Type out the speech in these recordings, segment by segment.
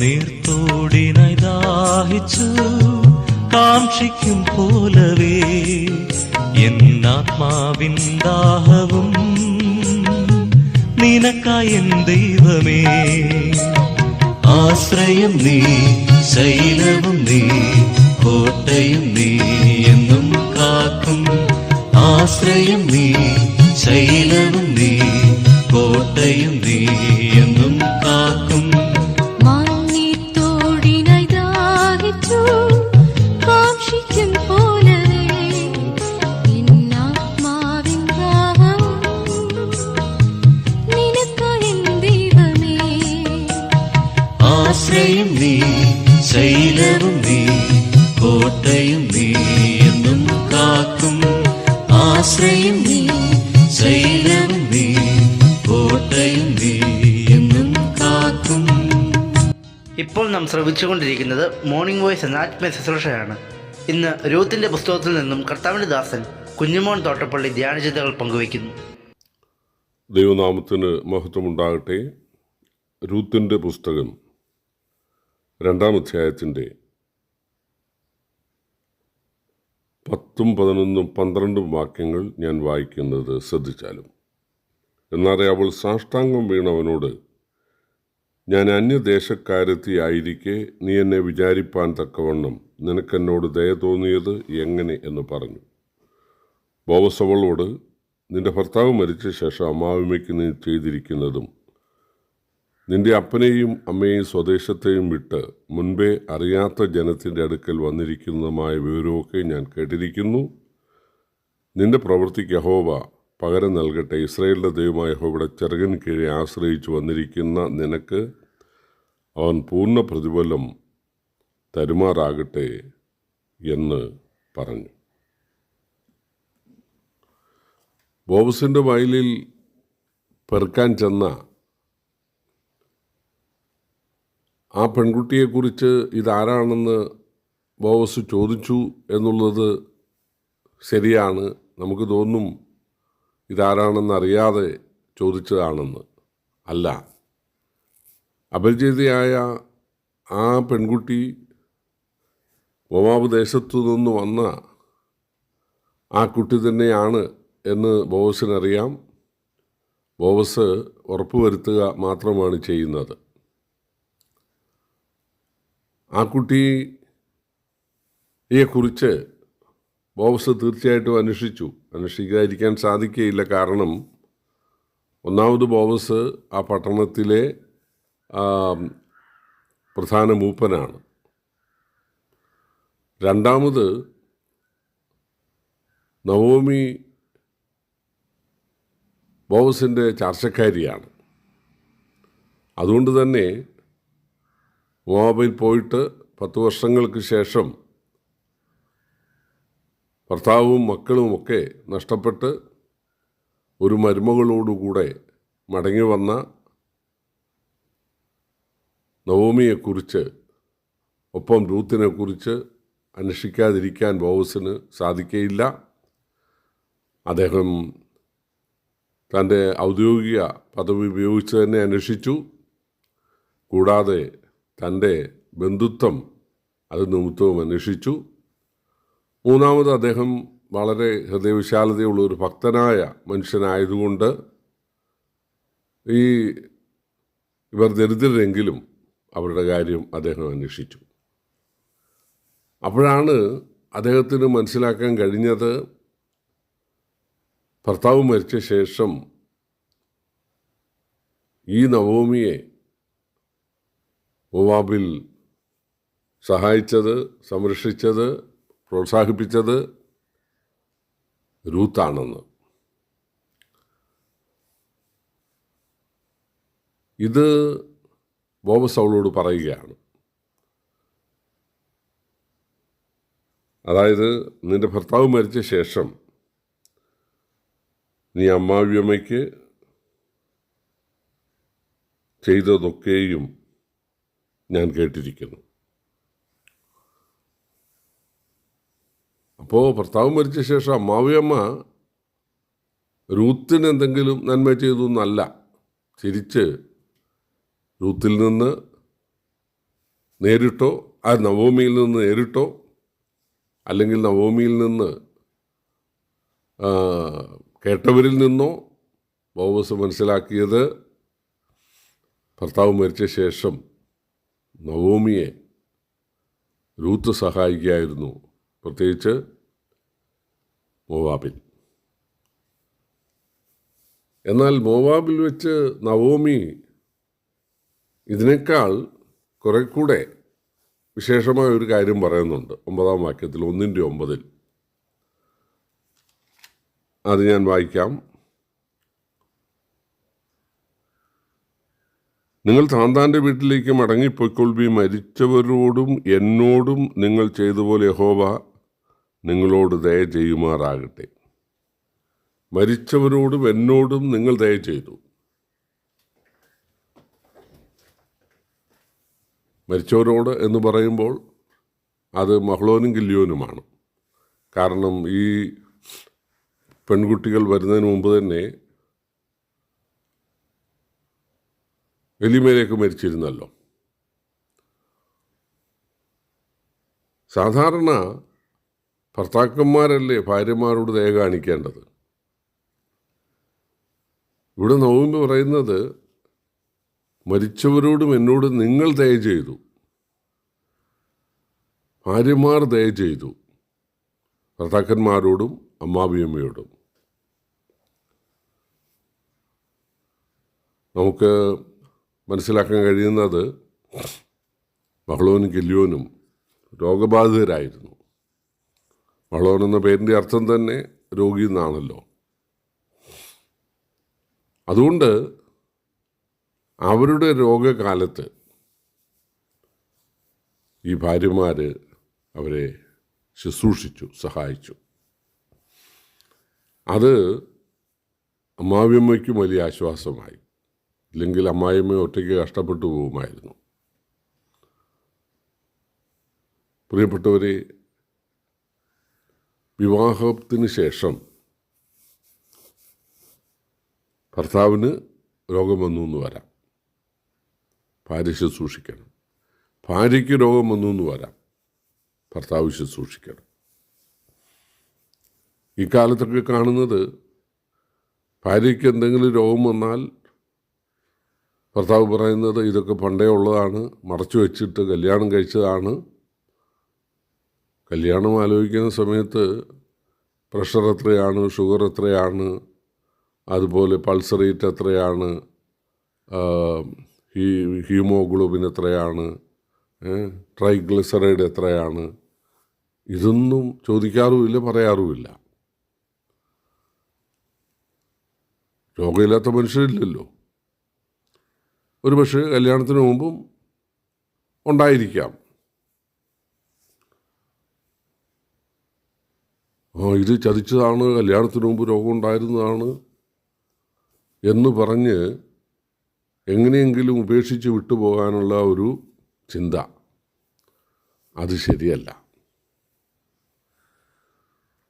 നീർത്തോടിനായി ദാഹിച്ചു കാക്ഷിക്കും പോലവേ എന്നാത്മാവിൻ ദാഹവും നിനക്കായ ദൈവമേ. ആശ്രയം നീ ശൈലവും നീ കോട്ടയും നീ എന്നും കാക്കും. ആശ്രയം നീ ശൈലവും നീ കോട്ടയും നീ ആശ്രയം നീ ശൈലവും നീ കോട്ടയും നീ എന്നും കാക്കും. ആശ്രയം നീ ശൈലവും നീ കോട്ടയും നീ എന്നും കാക്കും. ഇപ്പോൾ നാം ശ്രവിച്ചുകൊണ്ടിരിക്കുന്നത് മോർണിംഗ് വോയിസ് എന്ന ആത്മീയ ശുശ്രൂഷയാണ്. ഇന്ന് രൂത്തിന്റെ പുസ്തകത്തിൽ നിന്നും കർത്താവിന്റെ ദാസൻ കുഞ്ഞുമോൻ തോട്ടപ്പള്ളി ധ്യാനചിന്തകൾ പങ്കുവയ്ക്കുന്നു. ദൈവനാമത്തിന് മഹത്വമുണ്ടാകട്ടെ. രൂത്തിന്റെ പുസ്തകം രണ്ടാം അധ്യായത്തിന്റെ പത്തും പതിനൊന്നും പന്ത്രണ്ടും വാക്യങ്ങൾ ഞാൻ വായിക്കുന്നത് ശ്രദ്ധിച്ചാലും. എന്നാറെ അവൾ സാഷ്ടാംഗം വീണവനോട് ഞാൻ അന്യദേശക്കാരത്തി ആയിരിക്കെ നീ എന്നെ വിചാരിപ്പാൻ തക്കവണ്ണം നിനക്കെന്നോട് ദയ തോന്നിയത് എങ്ങനെ? എന്ന് പറഞ്ഞു. ബോവസ് അവളോട് നിന്റെ ഭർത്താവ് മരിച്ച ശേഷം അമ്മാവിമയ്ക്ക് നീ ചെയ്തിരിക്കുന്നതും നിന്റെ അപ്പനെയും അമ്മയെയും സ്വദേശത്തെയും വിട്ട് മുൻപേ അറിയാത്ത ജനത്തിന്റെ അടുക്കൽ വന്നിരിക്കുന്നതുമായ വിവരമൊക്കെ ഞാൻ കേട്ടിരിക്കുന്നു. നിന്റെ പ്രവൃത്തിക്ക് യഹോവ പകരം നൽകട്ടെ. ഇസ്രയേലിന്റെ ദൈവമായ യഹോവയുടെ ചെറുകൻ കീഴെ ആശ്രയിച്ചു വന്നിരിക്കുന്ന നിനക്ക് അവൻ പൂർണ പ്രതിഫലം തരുമാറാകട്ടെ എന്ന് പറഞ്ഞു. ബോബസിന്റെ വയലിൽ പെറുക്കാൻ ചെന്ന ആ പെൺകുട്ടിയെക്കുറിച്ച് ഇതാരാണെന്ന് ബോവസ് ചോദിച്ചു എന്നുള്ളത് ശരിയാണ്. നമുക്ക് തോന്നും ഇതാരാണെന്ന് അറിയാതെ ചോദിച്ചതാണെന്ന്. അല്ല. അപരിചിതയായ ആ പെൺകുട്ടി മോവാബ് ദേശത്തു നിന്ന് വന്ന ആ കുട്ടി തന്നെയാണ് എന്ന് ബോവസിനറിയാം. ബോവസ് ഉറപ്പുവരുത്തുക മാത്രമാണ് ചെയ്യുന്നത്. ആ കുട്ടിയെക്കുറിച്ച് ബോബ്സ് തീർച്ചയായിട്ടും അന്വേഷിച്ചു. അന്വേഷിക്കാതിരിക്കാൻ സാധിക്കുകയില്ല. കാരണം ഒന്നാമത് ബോവസ് ആ പട്ടണത്തിലെ പ്രധാന മൂപ്പനാണ്. രണ്ടാമത് നവോമി ബോബസിന്റെ ചർച്ചക്കാരിയാണ്. അതുകൊണ്ട് തന്നെ മോവാബിൽ പോയിട്ട് പത്ത് വർഷങ്ങൾക്ക് ശേഷം ഭർത്താവും മക്കളുമൊക്കെ നഷ്ടപ്പെട്ട് ഒരു മരുമകളോടുകൂടെ മടങ്ങി വന്ന നവോമിയെക്കുറിച്ച് ഒപ്പം രൂത്തിനെക്കുറിച്ച് അന്വേഷിക്കാതിരിക്കാൻ ബോവസിന് സാധിക്കയില്ല. അദ്ദേഹം തന്റെ ഔദ്യോഗിക പദവി ഉപയോഗിച്ച് തന്നെ അന്വേഷിച്ചു. കൂടാതെ തന്റെ ബന്ധുത്വം അത് നിമിത്തവും അന്വേഷിച്ചു. മൂന്നാമത് അദ്ദേഹം വളരെ ഹൃദയവിശാലതയുള്ള ഒരു ഭക്തനായ മനുഷ്യനായതുകൊണ്ട് ഈ ഇവർ ദരിദ്രരെങ്കിലും അവരുടെ കാര്യം അദ്ദേഹം അന്വേഷിച്ചു. അപ്പോഴാണ് അദ്ദേഹത്തിന് മനസ്സിലാക്കാൻ കഴിഞ്ഞത് ഭർത്താവ് മരിച്ച ശേഷം ഈ നവോമിയെ മോവാബിൽ സഹായിച്ചത് സംരക്ഷിച്ചത് പ്രോത്സാഹിപ്പിച്ചത് രൂത്താണെന്ന് ഇത് ബോബസ് അവളോട് പറയുകയാണ്. അതായത് നിന്റെ ഭർത്താവ് മരിച്ച ശേഷം നീ അമ്മാവിയമ്മയ്ക്ക് ചെയ്തതൊക്കെയും ഞാൻ കേട്ടിരിക്കുന്നു. അപ്പോൾ ഭർത്താവ് മരിച്ച ശേഷം അമ്മാവിയമ്മ രൂത്തിന് എന്തെങ്കിലും നന്മ ചെയ്തു എന്നല്ല. തിരിച്ച് രൂത്തിൽ നിന്ന് നേരിട്ടോ ആ നവോമിയിൽ നിന്ന് നേരിട്ടോ അല്ലെങ്കിൽ നവോമിയിൽ നിന്ന് കേട്ടവരിൽ നിന്നോ ബോബസ് മനസ്സിലാക്കിയത് ഭർത്താവ് മരിച്ച ശേഷം നവോമിയെ രൂത്ത് സഹായിക്കുകയായിരുന്നു. പ്രത്യേകിച്ച് മോവാബിൽ. എന്നാൽ മോവാബിൽ വെച്ച് നവോമി ഇതിനേക്കാൾ കുറെ കൂടെ വിശേഷമായ ഒരു കാര്യം പറയുന്നുണ്ട്. ഒമ്പതാം വാക്യത്തിൽ ഒന്നിന്റെ ഒമ്പതിൽ. അത് ഞാൻ വായിക്കാം. നിങ്ങൾ താന്താന്റെ വീട്ടിലേക്ക് മടങ്ങിപ്പോയിക്കൊള്ളി മരിച്ചവരോടും എന്നോടും നിങ്ങൾ ചെയ്തപോലെ യഹോവ നിങ്ങളോട് ദയ ചെയ്യുമാറാകട്ടെ. മരിച്ചവരോടും എന്നോടും നിങ്ങൾ ദയ ചെയ്തു. മരിച്ചവരോട് എന്ന് പറയുമ്പോൾ അത് മഹ്ലോനും കില്ലിയോനുമാണ് കാരണം ഈ പെൺകുട്ടികൾ വരുന്നതിന് മുമ്പ് തന്നെ എലിമേലേക്ക് മരിച്ചിരുന്നല്ലോ. സാധാരണ ഭർത്താക്കന്മാരല്ലേ ഭാര്യമാരോട് ദയ കാണിക്കേണ്ടത്? ഇവിടെ നവമി പറയുന്നത് മരിച്ചവരോടും എന്നോട് നിങ്ങൾ ദയ ചെയ്തു. ഭാര്യമാർ ദയ ചെയ്തു. ഭർത്താക്കന്മാരോടും അമ്മാവിയമ്മയോടും. നമുക്ക് മനസ്സിലാക്കാൻ കഴിയുന്നത് മഹളോനും കില്യോനും രോഗബാധിതരായിരുന്നു. മഹളോൻ എന്ന പേരിന്റെ അർത്ഥം തന്നെ രോഗി എന്നാണല്ലോ. അതുകൊണ്ട് അവരുടെ രോഗകാലത്ത് ഈ ഭാര്യമാർ അവരെ ശുശ്രൂഷിച്ചു സഹായിച്ചു. അത് അമ്മാവിയമ്മയ്ക്കും വലിയ ആശ്വാസമായി. ഇല്ലെങ്കിൽ അമ്മായിമ്മ ഒറ്റയ്ക്ക് കഷ്ടപ്പെട്ടു പോകുമായിരുന്നു. പ്രിയപ്പെട്ടവരെ വിവാഹത്തിന് ശേഷം ഭർത്താവിന് രോഗം വന്നു എന്ന് വരാം. ഭാര്യ ശുശ്രൂഷിക്കണം. ഭാര്യയ്ക്ക് രോഗം വന്നു എന്ന് വരാം. ഭർത്താവ് ശുശ്രൂഷിക്കണം. ഇക്കാലത്തൊക്കെ കാലത്തൊക്കെ കാണുന്നത് ഭാര്യയ്ക്ക് എന്തെങ്കിലും രോഗം വന്നാൽ ഭർത്താവ് പറയുന്നത് ഇതൊക്കെ പണ്ടേ ഉള്ളതാണ് മറച്ചു വെച്ചിട്ട് കല്യാണം കഴിച്ചതാണ്. കല്യാണം ആലോചിക്കുന്ന സമയത്ത് പ്രഷർ എത്രയാണ് ഷുഗർ എത്രയാണ് അതുപോലെ പൾസ് റേറ്റ് എത്രയാണ് ഹീ ഹീമോഗ്ലോബിൻ എത്രയാണ് ട്രൈഗ്ലിസറൈഡ് എത്രയാണ് ഇതൊന്നും ചോദിക്കാറുമില്ല പറയാറുമില്ല. രോഗമില്ലാത്ത മനുഷ്യരില്ലല്ലോ. ഒരു പക്ഷേ കല്യാണത്തിന് മുമ്പും ഉണ്ടായിരിക്കാം. ആ ഇത് ചതിച്ചതാണ് കല്യാണത്തിന് മുമ്പ് രോഗം ഉണ്ടായിരുന്നതാണ് എന്ന് പറഞ്ഞ് എങ്ങനെയെങ്കിലും ഉപേക്ഷിച്ച് വിട്ടുപോകാനുള്ള ഒരു ചിന്ത. അത് ശരിയല്ല.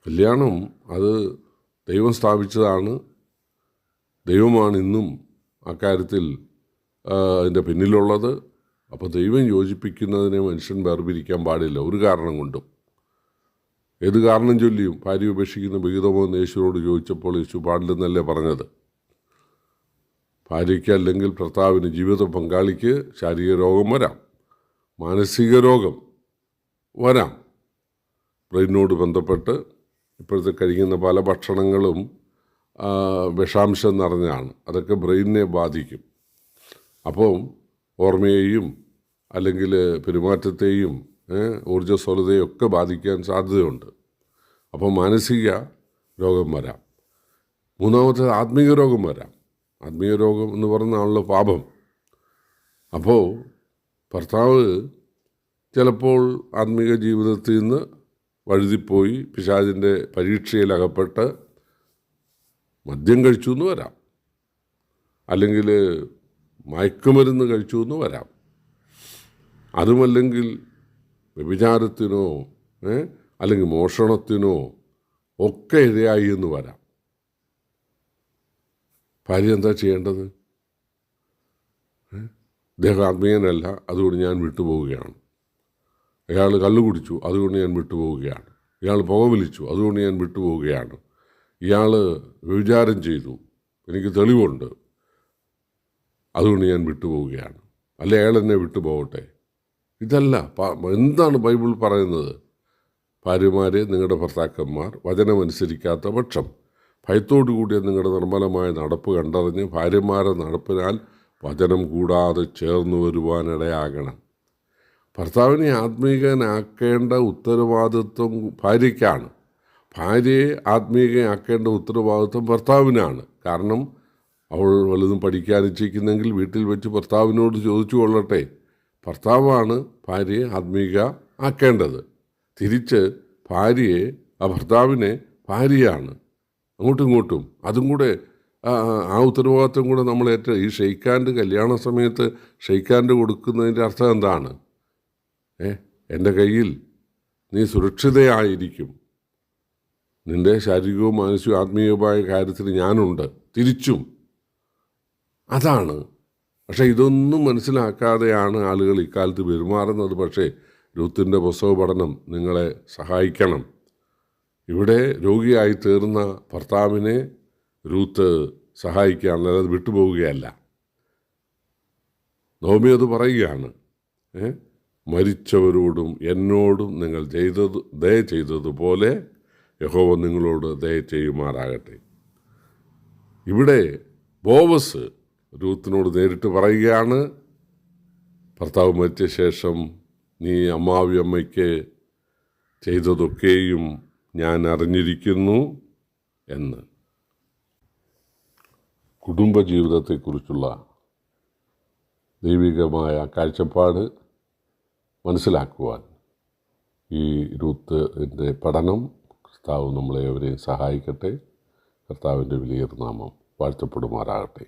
കല്യാണം അത് ദൈവം സ്ഥാപിച്ചതാണ്. ദൈവമാണ് ഇന്നും അക്കാര്യത്തിൽ അതിന്റെ പിന്നിലുള്ളത്. അപ്പോൾ ദൈവം യോജിപ്പിക്കുന്നതിനെ മനുഷ്യൻ വേർപിരിക്കാൻ പാടില്ല. ഒരു കാരണം കൊണ്ടും. ഏത് കാരണം ചൊല്ലിയും? ഭാര്യ ഉപേക്ഷിക്കുന്ന വിഹിതമോ എന്ന് യേശുവിനോട് ചോദിച്ചപ്പോൾ യേശു പാടില്ലെന്നല്ലേ പറഞ്ഞത്? ഭാര്യയ്ക്ക് അല്ലെങ്കിൽ ഭർത്താവിന് ജീവിത പങ്കാളിക്ക് ശാരീരിക രോഗം വരാം. മാനസിക രോഗം വരാം. ബ്രെയിനോട് ബന്ധപ്പെട്ട് ഇപ്പോഴത്തെ കഴിക്കുന്ന പല ഭക്ഷണങ്ങളും വിഷാംശം നിറഞ്ഞാണ് അതൊക്കെ ബ്രെയിനിനെ ബാധിക്കും. അപ്പോൾ ഓർമ്മയെയും അല്ലെങ്കിൽ പെരുമാറ്റത്തെയും ഊർജസ്വലതയും ഒക്കെ ബാധിക്കാൻ സാധ്യതയുണ്ട്. അപ്പോൾ മാനസിക രോഗം വരാം. മൂന്നാമത്തെ ആത്മീയ രോഗം വരാം. ആത്മീയ രോഗം എന്ന് പറയുന്നതാണല്ലോ പാപം. അപ്പോൾ ഭർത്താവ് ചിലപ്പോൾ ആത്മീയ ജീവിതത്തിൽ നിന്ന് വഴുതിപ്പോയി പിശാചിന്റെ പരീക്ഷയിൽ അകപ്പെട്ട് മദ്യം കഴിച്ചു എന്ന് വരാം. അല്ലെങ്കിൽ മയക്കുമരുന്ന് കഴിച്ചു എന്ന് വരാം. അതുമല്ലെങ്കിൽ വ്യഭിചാരത്തിനോ അല്ലെങ്കിൽ മോഷണത്തിനോ ഒക്കെ ഇരയായി എന്ന് വരാം. ഭാര്യ എന്താ ചെയ്യേണ്ടത്? ഇദ്ദേഹം ആത്മീയനല്ല അതുകൊണ്ട് ഞാൻ വിട്ടുപോവുകയാണ്. അയാൾ കല്ല് കുടിച്ചു അതുകൊണ്ട് ഞാൻ വിട്ടുപോവുകയാണ്. ഇയാൾ പുക വിളിച്ചു അതുകൊണ്ട് ഞാൻ വിട്ടുപോവുകയാണ്. ഇയാൾ വ്യഭിചാരം ചെയ്തു. എനിക്ക് തെളിവുണ്ട്. അതുകൊണ്ട് ഞാൻ വിട്ടുപോവുകയാണ്. അല്ലെ അയാൾ എന്നെ വിട്ടുപോകട്ടെ? ഇതല്ല എന്താണ് ബൈബിൾ പറയുന്നത്? ഭാര്യമാരെ നിങ്ങളുടെ ഭർത്താക്കന്മാർ വചനമനുസരിക്കാത്ത പക്ഷം. ഭയത്തോടു കൂടിയ നിങ്ങളുടെ നിർമ്മലമായ നടപ്പ് കണ്ടറിഞ്ഞ് ഭാര്യമാരെ നടപ്പിനാൽ വചനം കൂടാതെ ചേർന്ന് വരുവാനിടയാകണം. ഭർത്താവിനെ ആത്മീകനാക്കേണ്ട ഉത്തരവാദിത്വം ഭാര്യയ്ക്കാണ്. ഭാര്യയെ ആത്മീകയാക്കേണ്ട ഉത്തരവാദിത്വം ഭർത്താവിനാണ്. കാരണം അവൾ വലുതും പഠിക്കാൻ ഇച്ഛിക്കുന്നെങ്കിൽ വീട്ടിൽ വെച്ച് ഭർത്താവിനോട് ചോദിച്ചു കൊള്ളട്ടെ. ഭർത്താവാണ് ഭാര്യയെ ആത്മീക ആക്കേണ്ടത്. തിരിച്ച് ഭാര്യയെ ആ ഭർത്താവിനെ ഭാര്യയാണ്. അങ്ങോട്ടും ഇങ്ങോട്ടും. അതും കൂടെ ആ ഉത്തരവാദിത്വം കൂടെ നമ്മൾ ഏറ്റ ഈ ഷെയ്ഖാന്റെ കല്യാണ സമയത്ത് ഷെയ്ഖാന്റെ കൊടുക്കുന്നതിന്റെ അർത്ഥം എന്താണ്? ഏ എന്റെ കയ്യിൽ നീ സുരക്ഷിതയായിരിക്കും. നിന്റെ ശാരീരികവും മാനസികവും ആത്മീയവുമായ കാര്യത്തിൽ ഞാനുണ്ട്. തിരിച്ചും. അതാണ്. പക്ഷേ ഇതൊന്നും മനസ്സിലാക്കാതെയാണ് ആളുകൾ ഇക്കാലത്ത് പെരുമാറുന്നത്. പക്ഷേ രൂത്തിന്റെ പുസ്തക പഠനം നിങ്ങളെ സഹായിക്കണം. ഇവിടെ രോഗിയായി തീർന്ന ഭർത്താവിനെ രൂത്ത് സഹായിക്കുകയാണ് അല്ലാതെ വിട്ടുപോവുകയല്ല. നോമി അത് പറയുകയാണ്? മരിച്ചവരോടും എന്നോടും നിങ്ങൾ ചെയ്തത് ദയ ചെയ്തതുപോലെ യഹോവ നിങ്ങളോട് ദയ ചെയ്യുമാറാകട്ടെ. ഇവിടെ ബോവസ് രൂത്തിനോട് നേരിട്ട് പറയുകയാണ്. ഭർത്താവ് മരിച്ച ശേഷം നീ അമ്മാവി അമ്മയ്ക്ക് ചെയ്തതൊക്കെയും ഞാൻ അറിഞ്ഞിരിക്കുന്നു എന്ന്. കുടുംബജീവിതത്തെക്കുറിച്ചുള്ള ദൈവികമായ കാഴ്ചപ്പാട് മനസ്സിലാക്കുവാൻ ഈ രൂത്തിന്റെ പഠനം കർത്താവ് നമ്മളെ അവരെയും സഹായിക്കട്ടെ. കർത്താവിന്റെ വലിയ വാഴ്ത്തപ്പെടുമാറാകട്ടെ.